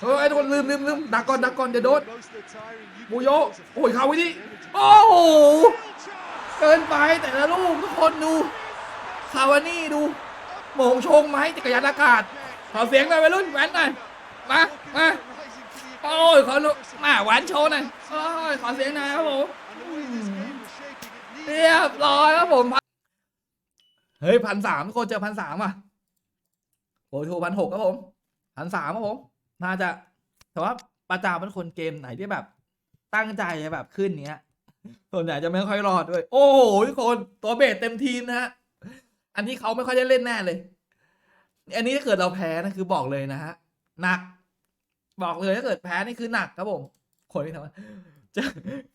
เฮ้ทุกคนลืมลืมลืมดักก่อนดักก่อนเดี๋ยวโดนบูโยโอ้ยเขาไว้ดิโอ้โหเกินไปแต่ละลูกทุกคนดูคาวานี่ดูโมงชงไหมจักรยานอากาศขอเสียงหน่อยวัยรุ่นแหวนหน่อยมามาโอ้ยขอลุมาหวานโชว์หน่อยโอ้ยขอเสียงหน่อยครับผมเรียบร้อยครับผมเฮ้ยพันสามทุกคนเจอพันสามอะโอ้โหพันหกครับผมพันสามครับผม น่าจะแต่ว่าประจาเป็นคนเกมไหนที่แบบ ตั้งใจจะแบบขึ้นเนี้ยส่วนใหญ่จะไม่ค่อยรอดด้วย โอ้โหทุกคนตัวเบสเต็มทีมนะฮะอันที่เขาไม่ค่อยได้เล่นแน่เลย อันนี้ถ้าเกิดเราแพ้นะคือบอกเลยนะฮะหนัก บอกเลยถ้าเกิดแพ้นี่คือหนักครับผมคนที่ทำจอ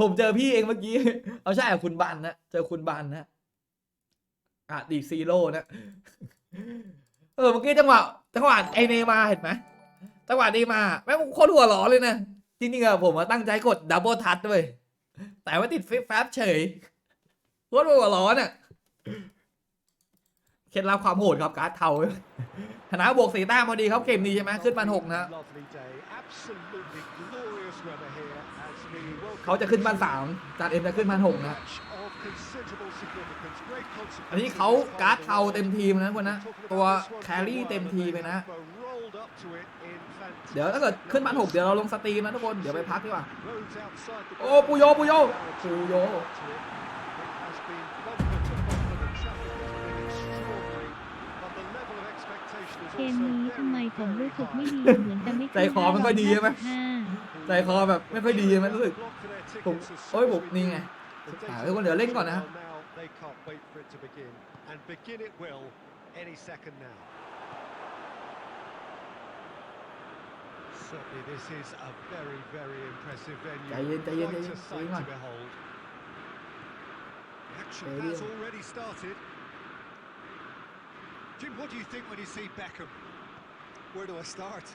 ผมเจอพี่เองเมื่อกี้เอาใช่คุณบันนะเจอคุณบันนะอะดีซีโร่นะเออเมื่อกี้จังหวะจังหวะไอเนมาเห็นไหม จังหวะนี้มาแม่งโคตรหัวหลอเลยนะจริงๆอะผมตั้งใจกดดับเบิลทัชด้วย แต่ว่าติดฟิปแฟบเฉยโคตรหัวหลอน่ะเคล็ดลับความโหดครับการ์ดเทาชนะบวกสีแต้มพอดีครับเกมนี้ใช่ไหมขึ้นมาหกนะ เขาจะขึ้นพันสามจานเอ็มจะขึ้นพันหกนะ อันนี้เขาการ์ดเทาเต็มทีมนะคนนะตัวแครี่เต็มทีมไปนะ เดี๋ยวถ้าเกิดขึ้นพันหกเดี๋ยวเราลงสตรีมนะทุกคน เดี๋ยวไปพักดีกว่า โอ้ปุโยปุโยปุโย เกมนี้ทำไมผมรู้สึกไม่ดีเหมือนจะไม่ใจคอมันก็ดีใช่ไหมห้าใจคอแบบไม่ค่อยดีไหมรู้สึกผมโอ้ยผมนี่ไงอ่าทุกคนเดี๋ยวเล่นก่อนนะครับ Certainly, this is a very, very impressive venue. ใจเย็นใจเย็นใจ Quite เย็ a นใจ sight เย็นก่อน to behold. Action Stadium. has already started. Jim, what do you think when you see Beckham? Where do I start?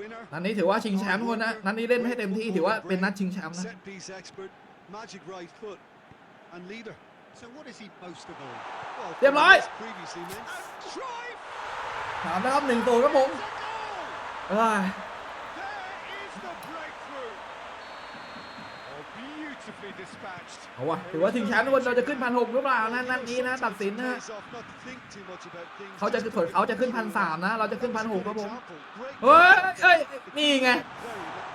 Winner. นัดนี้ถือว่าชิงแชมป์ทุกคนนะ นัดนี้เล่นไม่ให้เต็มที่ถือว่าเป็นนัดชิงแชมป์นะ Set piece expert, magic right foot, and leader. So what is he most of all? Well, เรียบร้อย as previously mentioned, and drive ถามนะครับหนึ่งตัวครับผม เอาวะถือว่าชิงแชมป์ทุกคนเราจะขึ้นพันหกหรือเปล่านะนัดนี้นะตัดสินนะเขาจะขึ้นส่วนเขาจะขึ้นพันสามนะ เราจะขึ้นพันหกครับผมเฮ้ยเอ้ยนี่ไง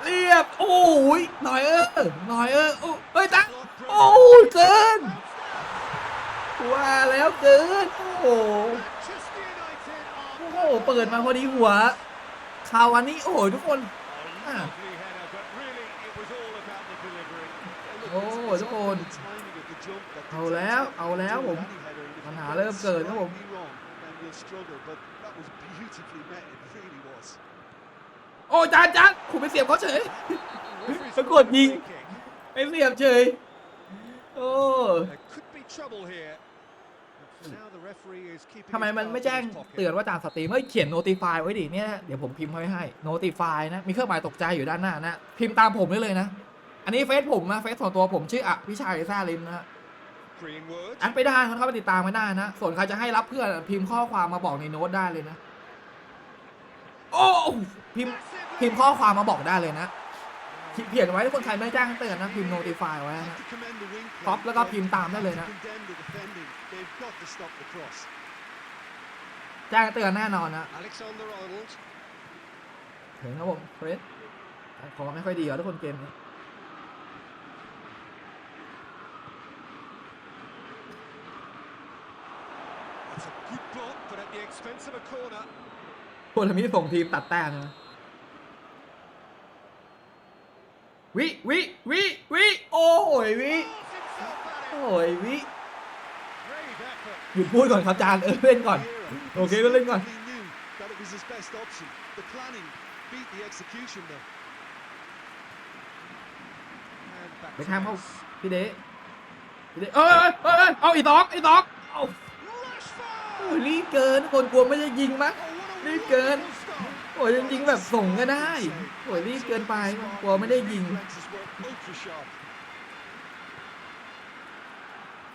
เรียบโอ้ยหน่อยเออหน่อยเออโอ้เฮ้ยตังโอ้ยเกินว่าแล้วเกินโอ้โหโอ้โหเปิดมาพอดีหัวคาวานี่โอ้โหทุกคนอะ โอ้ทุกคนเอาแล้วเอาแล้วผมปัญหาเริ่มเกิดครับผมโอ้จานจานคุณไปเสียบเขาเฉยปรากฏยิงไปเสียบเฉยโอ้ทำไมมันไม่แจ้งเตือนว่าจานสตรีมเฮ้ยเขียน notify ไว้ดิเนี่ยเดี๋ยวผมพิมพ์ไว้ให้ notify นะ มีเครื่องหมายตกใจอยู่ด้านหน้านะ พิมพ์ตามผมได้เลยนะ อันนี้เฟซผมนะเฟซส่วนตัวผมชื่ออะพิชัยแซ่ลิมนะอันไปได้ครับเข้าไปติดตามไม่ได้นะ ส่วนใครจะให้รับเพื่อนพิมพ์ข้อความมาบอกในโน้ตได้เลยนะ โอ้พิมพ์พิมพ์ข้อความมาบอกได้เลยนะเขียนไว้ทุกคนใครไม่แจ้งเตือนนะ พิมพ์ notify ไว้นะก๊อปแล้วก็พิมพ์ตามได้เลยนะ แจ้งเตือนแน่นอนนะ Alexander Arnold ถึงครับผมเฟรดขอไม่ค่อยดีเหรอทุกคนเกมนี้ โคตรมิส่งทีมตัดแต้มวิวิวิวิโอ้ยวิโอ้ยวิหยุดพูดก่อนครับจานเออเล่นก่อน โอเคก็เล่นก่อน ไปทำเขาพี่เดพี่เดเออเออเออเอาอีตอกอีตอกเอา Rashford! โอ้ย รีบเกิน คนกลัวไม่ได้ยิงมั้งรีบเกินโอ้ยจริงแบบส่งก็ได้โอ้ยรีบเกินไปกลัวไม่ได้ยิง Defenses were ultra sharp.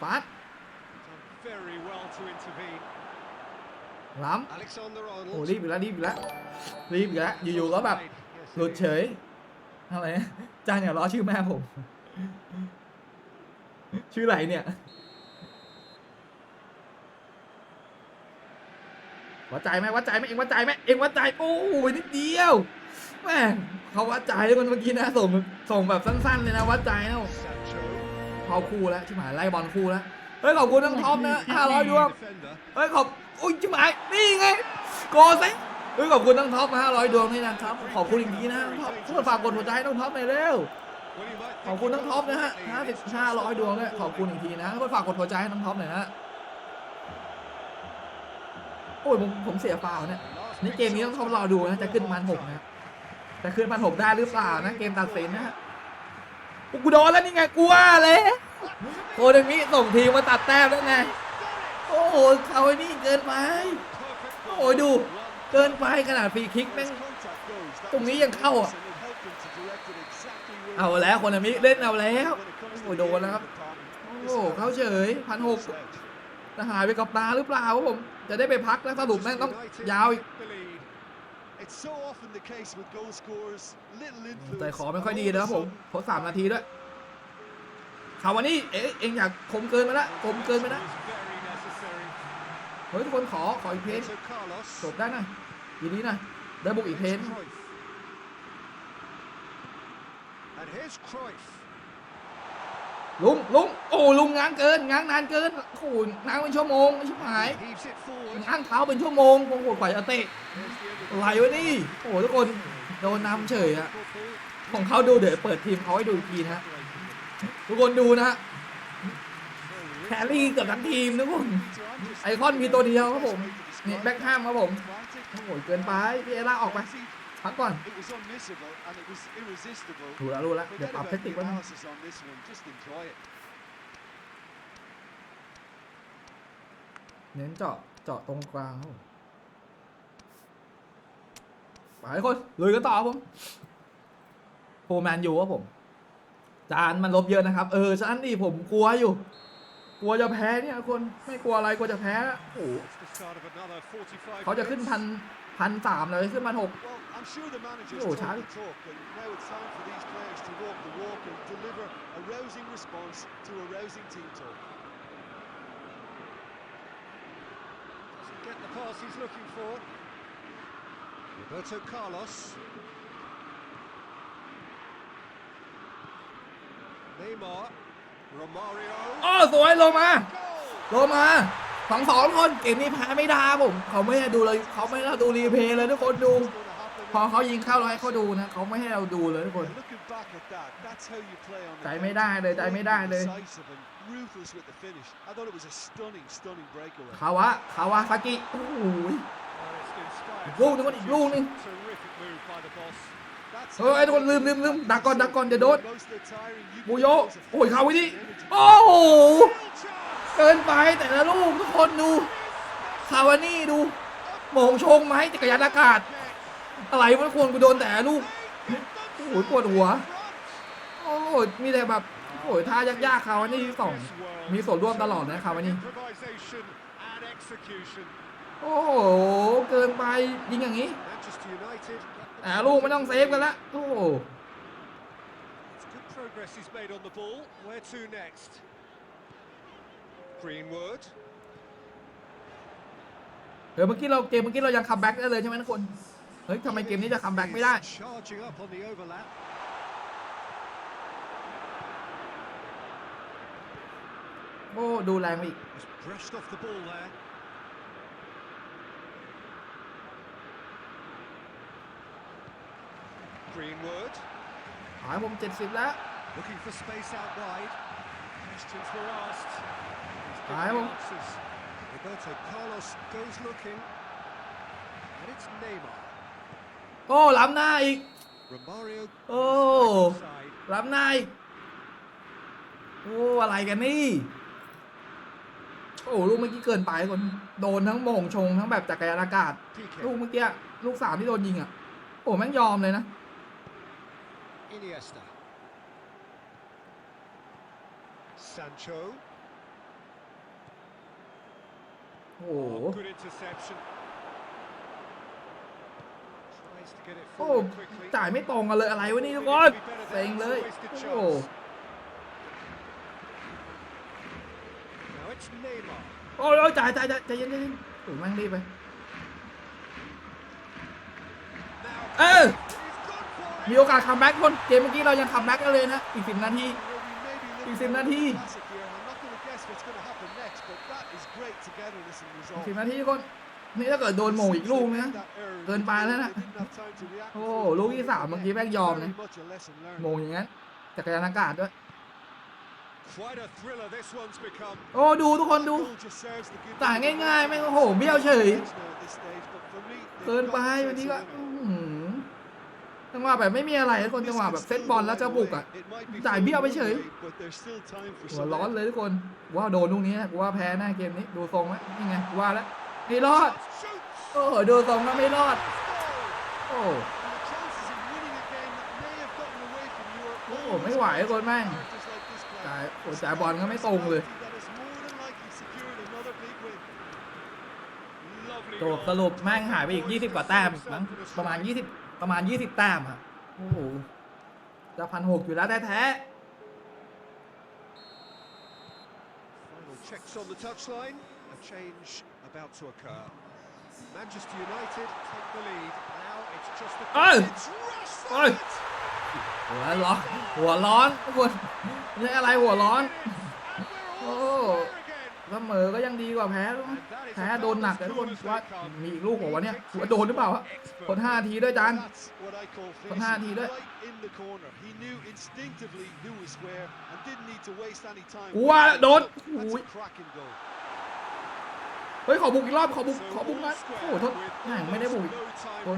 ฟัดล้ำโอ้รีบอีกแล้วรีบอีกแล้วรีบอีกแล้วอยู่ๆก็แบบหลุดเฉยอะไรนะจานอย่าล้อชื่อแม่ผม ชื่ออะไรเนี่ย วัดใจไหมวัดใจไหมเองวัดใจไหมเองวัดใจโอ้ยนิดเดียวแม่เขาวัดใจแล้วมันเมื่อกี้นะส่งส่งแบบสั้นๆเลยนะวัดใจนะ Sancho. พอคู่แล้วชิบหายไล่บอลคู่แล้วเฮ้ยขอบคุณทั้งท็อปนะห้าร้อยดวงเฮ้ยขอบอุ้ยชิบหายนี่ไงโกเซ็เฮ้ยขอบคุณทั้งท็อปห้าร้อยดวงนี่นะครับขอบคุณอีกทีนะท็อปทุกคนฝากกดหัวใจให้น้งท็อปหน่อยเร็วขอบคุณทั้งท็อปนะฮะห้าสิบห้าร้อยดวง win ด้วยขอบคุณอีกทีนะทุกคนฝากกดหัวใจให้น้งท็อปหน่อยนะ อ้ยผมผมเสียฟาวเนี่ยนี่เกมนี้ต้องทดรอดูนะจะขึ้นพันหกนะจะขึ้นพันหกได้หรือเปล่านะเกมตัดสินนะฮะกูโดนแล้วนี่ไงกูว่าเลยโคตรนี้ส่งทีมมาตัดแต้มแล้วไงโอ้โหเขาไอ้นี่เกินไปโอ้โหดูเกินไปขนาดฟรีคิกแม่งตรงนี้ยังเข้าอะเอาแล้วคนนี้เล่นเอาแล้วโอ้ to โดนแล้วครับโอ้โหเขาเฉยพันหก จะหายไปกับตาหรือเปล่าครับผม จะได้ไปพักแล้วสรุปแม่งต้อง United ยาวอีก the lead. It's so often the case with goal scorers. Little influence. ใจคอไม่ค่อยดีนะครับผมทดสามนาทีด้วยข่าววันนี้เอ๊ะเองอยากคมเกินไปละคมเกินไปละ Is very necessary. เฮ้ยทุกคนขอขออีกเพลง Roberto Carlos. จบได้หน่อยทีนี้หน่อยได้บุกอีกเพลง Cruyff. And here's Cruyff. ลุงลุงโอ้ลุงง้างเกินง้างนานเกินโอ้ง้างเป็นชั่วโมงชิบหายง้างเท้าเป็นชั่วโมงโอ้โหกว่าจะเตะ There's the end of อะไวะนี่โอ้ทุกคนโดนนำเฉยอะของเขาดูเดี๋ยวเปิดทีมเขาให้ดูอีกทีนะฮะทุกคนดูนะฮะแครี่เกือบทั้งทีมทุกคนไอคอนมีตัวเดียวครับผมนี่แบ็คห้ามครับผมโอ้โหเกินไปพี่เอล่าออกไป พักก่อน It was unmissable and it was irresistible. ดูแล้วรู้แล้วเดี๋ยว Forget ปรับ about เทคนิ the คไว้นะ analysis on this one. Just enjoy it. เน้นเจาะเจาะตรงกลางครับผมไปทุกคนลุยกันต่อครับผมโฟร์แมนยูครับผมจานมันลบเยอะนะครับ เออฉะนั้นดิผมกลัวอยู่ กลัวจะแพ้เนี่ยทุกคนไม่กลัวอะไรกลัวจะแพ้โอ้โห It's the start of another 45เขาจะขึ้น minutes. พัน พันสามเลยขึ้นพันหก Well, I'm sure the managers Oh, talk Charlie. the talk, and now it's time for these players to walk the walk and deliver a rousing response to a rousing team talk. Doesn't get the pass he's looking for. Roberto Carlos. Neymar. Romario. อ้อสวยลงมา Goal! ลงมา สองสองคนเกมนี้แพ้ไม่ได้ครับผม เขาไม่ให้ดูเลยเขาไม่ให้เราดูรีเพลย์เลยทุกคนดู What's gonna happen พอเขายิงเข้าเราให้เขาดูนะเขาไม่ให้เราดูเลยทุกคน Yeah, looking back at that, that's how you play on the ใจไม่ได้เลยใจไม่ได้เลย Decisive and ruthless with the finish. I thought it was a stunning, stunning breakaway. คาวะคาวะซากิโอ้โหอีกลูกนึงอีกลูกนึง Terrific move by the boss. That's เฮ้ยทุกคนลืมลืมลืมดักก่อนดักก่อนเดี๋ยวโดน most of the tiring you บู can โย do is a โอ้ยเขาวินี่ energy. โอ้โห Real chance. เกินไปแต่ละลูกทุกคนดูคาวานี่ดูโมงชงไหมจักรยานอากาศ อะไรวะควรกูโดนแต่ลูกโอ้โหปวดหัว โอ้โหมีแต่แบบโอ้โหท่ายากๆคาวานี่สองมีส่วนร่วมตลอดนะคาวานี่โอ้โหเกินไปยิงอย่างนี้แต่ลูกไม่ต้องเซฟกันละโอ้ progress he's made on the ball. Where to next? Greenwood. เดี๋ยวเมื่อกี้เราเกมเมื่อกี้เรายังคัมแบ็กได้เลยใช่ไหมทุกคนเฮ้ยทำไมเกมนี้จะคัมแบ็กไม่ได้ Is Charging up on the overlap. โอ้ดูแรงไปอีก Just brushed off the ball there. Greenwood. หายผมเจ็ดสิบแล้ว Looking for space out wide. Questions were asked. He's Aye, given the well. answers. Roberto Carlos goes looking. And it's Neymar. โอ้ล้ำหน้าอีก Romario. Oh. Side. ล้ำหน้าอีก โอ้ อะไรกันนี่ โอ้ ลูกเมื่อกี้เกินไปคน โดนทั้งโมงชงทั้งแบบจักรยานอากาศลูก PK. เมื่อกี้ ลูกสามที่โดนยิงอะ โอ้ แม่งยอมเลยนะ Iniesta. Sancho. โอ้โห Good interception. Tries Needs to get it โอ้ forward quickly. จ่ายไม่ตรงกันเลยอะไรวะนี่ทุกคนเซ็งเลย โอ้ Now it's Neymar. โอ้ยโอ้ยจ่ายจ่ายจ่ายใจเย็นใจเย็นโอ้ยแม่งรีบไป Now เออ he's gone for มี it. โอกาสคัมแบ็กคน เกมเมื่อกี้เรายังคัมแบ็กกันเลยนะ อีกสิบนาที You know, we may be He's looking สิบนาทีคนนี่ถ้าเกิดโดนโหมงอีกลูกนะ เกินไปแล้วนะโอ้ลูกที่สามเมื่อกี้แม่งยอมนะโหมงอย่างนั้นจักรยานอากาศด้วย Quite a thriller this one's become. โอ้ดูทุกคนดูจ่ายง่ายๆแม่งโอ้โหเบี้ยวเฉยเกินไปวันนี้ก็อื้อหือ จังหวะแบบไม่มีอะไรทุกคนจังหวะแบบเซตบอลแล้วจะบุกอะจ่ายเบี้ยวไปเฉยหัวร้อนเลยทุกคนว่าโดนลูกนี้นะกูว่าแพ้แน่เกมนี้ดูทรงแล้วนี่ไงกูว่าแล้วไม่รอดโอ้โหดูทรงแล้วไม่รอดโอ้โอ้โหไม่ไหวทุกคนแม่งจ่ายโอ้จ่ายบอลก็ไม่ตรงเลยจบสรุปแม่งหายไปอีก 20 กว่าแต้มมั้งประมาณ 20 ประมาณ20แต้มอะโอ้โหจะพันหกอยู่แล้วแท้ Final checks on the touchline. A change about to occur. Manchester United take the lead. Now it's just a. Oh! It's Oh! Rashford! ๆหัวร้อน หัวร้อนทุกคนไม่ใช่อะไรหัวร้อน And we're เสมอก็ยังดีกว่าแพ้แพ้โดนหนักแทุกคนว่ามีลูกองวันนี้ยหัวโดนหรือเปล่าฮะคนห้าทีด้วยจานคนห้าทีด้วยว่าโดนเฮ้ยขอบุกอีกรอบขอบุกขอบุกนะโอ้โหทษแม่งไม่ได้บุกคน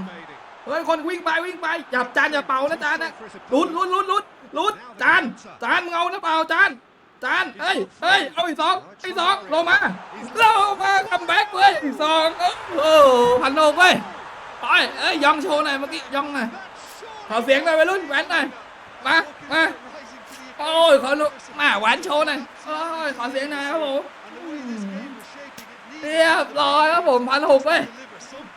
เฮ้ยคนวิ่งไปวิ่งไปจับจานอย่าเป่านะจานนะลุ้นลุ้นลุ้นลุ้นลุ้นจานจานเงาหรือเปล่าจาน จานเอ้ยเอ้ยเอาอีกสองอ้สองลงมาลงมาคัมแบ็กเว้ยอีกสองเอ้าโอ้โหพันโลกเว้ยไปเอ้ยยองโชว์หน่อยเมื่อกี้ยองหน่อยขอเสียงหน่อยวัยรุ่นแหวนหน่อยมามาโอ้ยขอลุมาหวานโชว์หน่อยโอ้ยขอเสียงหน่อยครับผมเรียบร้อยครับผมพันหกเว้ย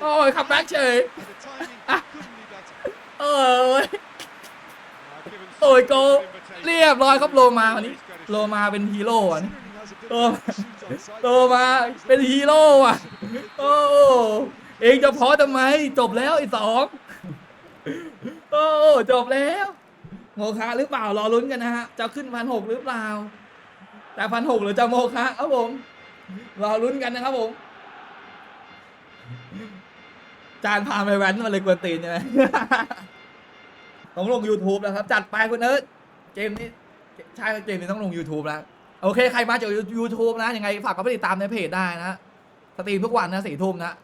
โอ้ยคัมแบ็กเฉย And the timing couldn't be better. เอ้ยโอ้ยโกเรียบร้อยครับโลมาวันนี้ โลมาเป็นฮีโร่อะโตมา shoot on โตมาเป็นฮีโร่อะโอ้เองจะพอทำไม จบแล้วไอ้สองโอ้จบแล้วโมคะหรือเปล่ารอลุ้นกันนะฮะ จะขึ้นพันหกหรือเปล่า แต่พันหกหรือจะโมคะครับผมรอลุ้นกันนะครับผมจานพาไปแว้นมาเลยกวนตีนใช่ไหมต้องลง YouTube แล้วครับ จัดไปคุณเอิร์ธเกมนี้ ใช่เกมนี้ต้องลง YouTube แล้ว โอเค ใครมาจาก YouTube นะ ยังไงฝากก็ไปติดตามในเพจได้นะสตรีมทุกวันนะสี่ทุ่มนะ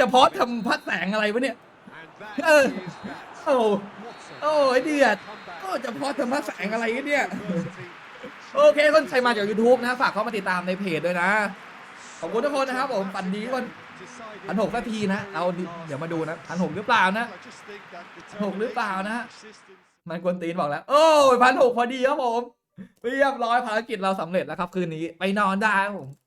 จะโพสต์ทำพัดแสงอะไรวะเนี่ยโอ้โอ้ไอเดือด comeback. โอ้จะโพสต์ทำพัดแสงอะไรกันเนี่ย โอเคคนใครมาจาก YouTube นะ ฝากเข้ามาติดตามในเพจด้วยนะ ขอบคุณทุกคนนะครับผมฝันดีคนพันหกนาทีนะ เอาเดี๋ยวมาดูนะพันหกหรือเปล่านะหกหรือเปล่านะ มันกวนตีนบอกแล้ว โอ้ยพันหกพอดีครับผม เรียบร้อยภารกิจเราสำเร็จแล้วครับ คืนนี้ไปนอนได้ครับผม